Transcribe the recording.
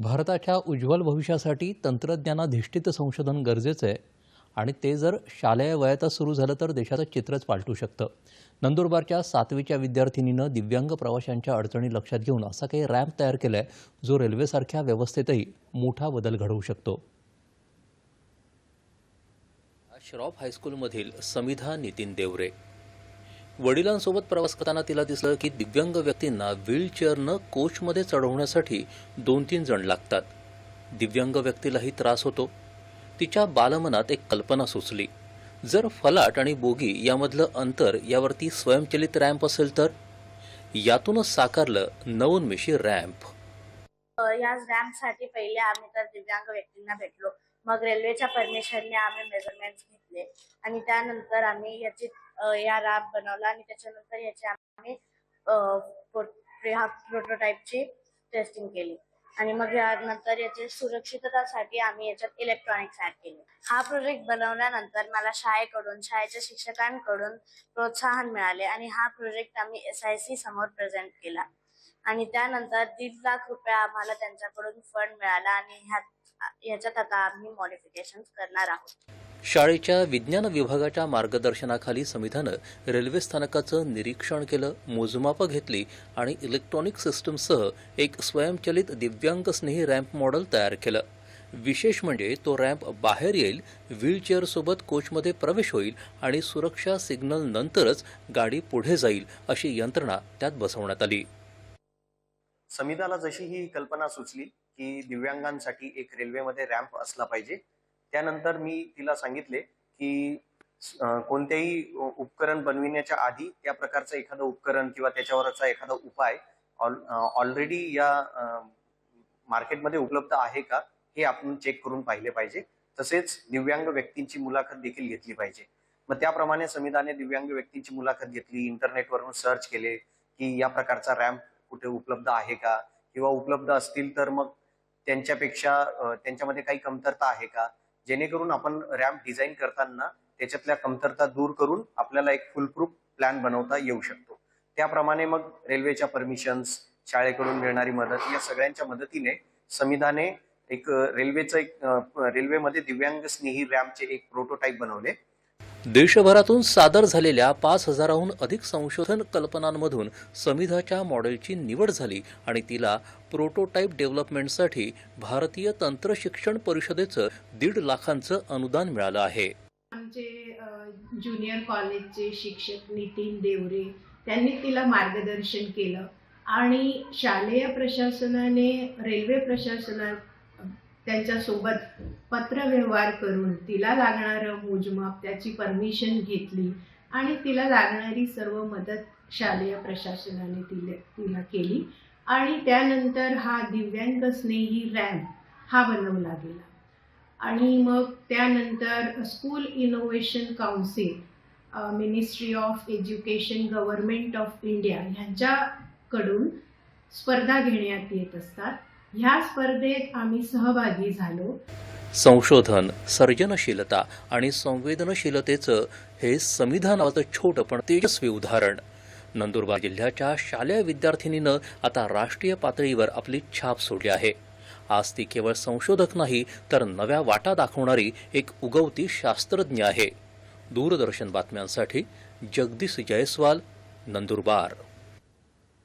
भारताच्या उज्ज्वल भविष्यासाठी तंत्रज्ञानाधिष्ठित संशोधन गरजेचं आहे. आणि ते जर शालेय वयातच सुरू झालं तर देशाचं चित्रच पालटू शकतं. नंदुरबारच्या सातवीच्या विद्यार्थिनीनं दिव्यांग प्रवाशांच्या अडचणी लक्षात घेऊन असा काही रॅम्प तयार केला आहे जो रेल्वेसारख्या व्यवस्थेतही मोठा बदल घडवू शकतो. श्रॉफ हायस्कूलमधील समिधा नितीन देवरे वडिलांसोबत प्रवास करताना तिला दिसलं की दिव्यांग व्यक्तींना व्हीलचेअरनं कोचमध्ये चढवण्यासाठी दोन तीन जण लागतात. दिव्यांग व्यक्तीलाही त्रास होतो. तिच्या बालमनात एक कल्पना सुचली. जर फलाट आणि बोगी यामधलं अंतर यावरती स्वयंचलित रॅम्प असेल तर? यातूनच साकारलं नवोन्मेषी रॅम्प. या रॅम्प रॅम्पसाठी पहिले आम्ही तर दिव्यांग व्यक्तींना भेटलो. मग रेल्वेच्या परमिशनने आम्ही मेजरमेंट घेतले. आणि त्यानंतर आम्ही याची या रॅप बनवला आणि त्याच्यानंतर याची आम्ही हा प्रोटोटाईपची टेस्टिंग केली. आणि मग यानंतर याची सुरक्षिततासाठी आम्ही याच्यात इलेक्ट्रॉनिक्स ऍड केले. हा प्रोजेक्ट बनवल्यानंतर मला शाळेकडून शाळेच्या शिक्षकांकडून प्रोत्साहन मिळाले आणि हा प्रोजेक्ट आम्ही एस आय सी समोर प्रेझेंट केला. आणि त्यानंतर दीड लाख रुपये आम्हाला त्यांच्याकडून फंड मिळाला आणि ह्यात ह्याच्यात आता आम्ही मॉडिफिकेशन करणार आहोत. शाळेच्या विज्ञान विभागाच्या मार्गदर्शनाखाली समितीनं रेल्वे स्थानकाचं निरीक्षण केलं मोजमापं घेतली आणि इलेक्ट्रॉनिक सिस्टमसह एक स्वयंचलित दिव्यांगस्नेही रॅम्प मॉडेल तयार केलं. विशेष म्हणजे तो रॅम्प बाहेर येईल व्हीलचेअरसोबत कोचमध्ये प्रवेश होईल आणि सुरक्षा सिग्नल नंतरच गाडी पुढे जाईल अशी यंत्रणा त्यात बसवण्यात आली. समिधाला जशी ही कल्पना सुचली की दिव्यांगांसाठी एक रेल्वेमध्ये रॅम्प असला पाहिजे त्यानंतर मी तिला सांगितले की कोणतेही उपकरण बनविण्याच्या आधी त्या प्रकारचं एखादं उपकरण किंवा त्याच्यावरचा एखादा उपाय ऑलरेडी या मार्केटमध्ये उपलब्ध आहे का हे आपण चेक करून पाहिले पाहिजे. तसेच दिव्यांग व्यक्तींची मुलाखत देखील घेतली पाहिजे. मग त्याप्रमाणे संविधाने दिव्यांग व्यक्तींची मुलाखत घेतली इंटरनेटवरून सर्च केले की या प्रकारचा रॅम्प कुठे उपलब्ध आहे का? किंवा उपलब्ध असतील तर मग त्यांच्यापेक्षा त्यांच्यामध्ये काही कमतरता आहे का? जेणेकरून आपण रॅम्प डिझाईन करताना त्याच्यातल्या कमतरता दूर करून आपल्याला एक फुलप्रूफ प्लॅन बनवता येऊ शकतो. त्याप्रमाणे मग रेल्वेच्या परमिशन्स शाळेकडून मिळणारी मदत या सगळ्यांच्या मदतीने संविधाने एक रेल्वेचं एक रेल्वेमध्ये दिव्यांग स्नेही रॅम्पचे एक प्रोटोटाईप बनवले. देशभरातून सादर झालेल्या पाच हजाराहून अधिक संशोधन कल्पनांमधून समिधाच्या मॉडेलची निवड झाली आणि तिला प्रोटोटाईप डेव्हलपमेंटसाठी भारतीय तंत्रशिक्षण परिषदेचं दीड लाखांचं अनुदान मिळालं आहे. आमचे ज्युनियर कॉलेजचे शिक्षक नितीन देवरे त्यांनी तिला मार्गदर्शन केलं. आणि शालेय प्रशासनाने रेल्वे प्रशासना त्यांच्यासोबत पत्रव्यवहार करून तिला लागणारं मोजमाप त्याची परमिशन घेतली आणि तिला लागणारी सर्व मदत शालेय प्रशासनाने तिला तिला केली. आणि त्यानंतर हा दिव्यांग स्नेही रॅम्प हा बनवला गेला. आणि मग त्यानंतर school innovation council ministry of education government of India ह्यांच्याकडून स्पर्धा घेण्यात येत असतात. ह्या स्पर्धेत आम्ही सहभागी झालो. संशोधन सर्जनशीलता आणि संवेदनशीलतेचं हे संविधानाचं छोटं पण तेजस्वी उदाहरण. नंदुरबार जिल्ह्याच्या शालेय विद्यार्थिनीनं आता राष्ट्रीय पातळीवर आपली छाप सोडली आहे. आज ती केवळ संशोधक नाही तर नव्या वाटा दाखवणारी एक उगवती शास्त्रज्ञ आहे. दूरदर्शन बातम्यांसाठी जगदीश जयस्वाल नंदुरबार.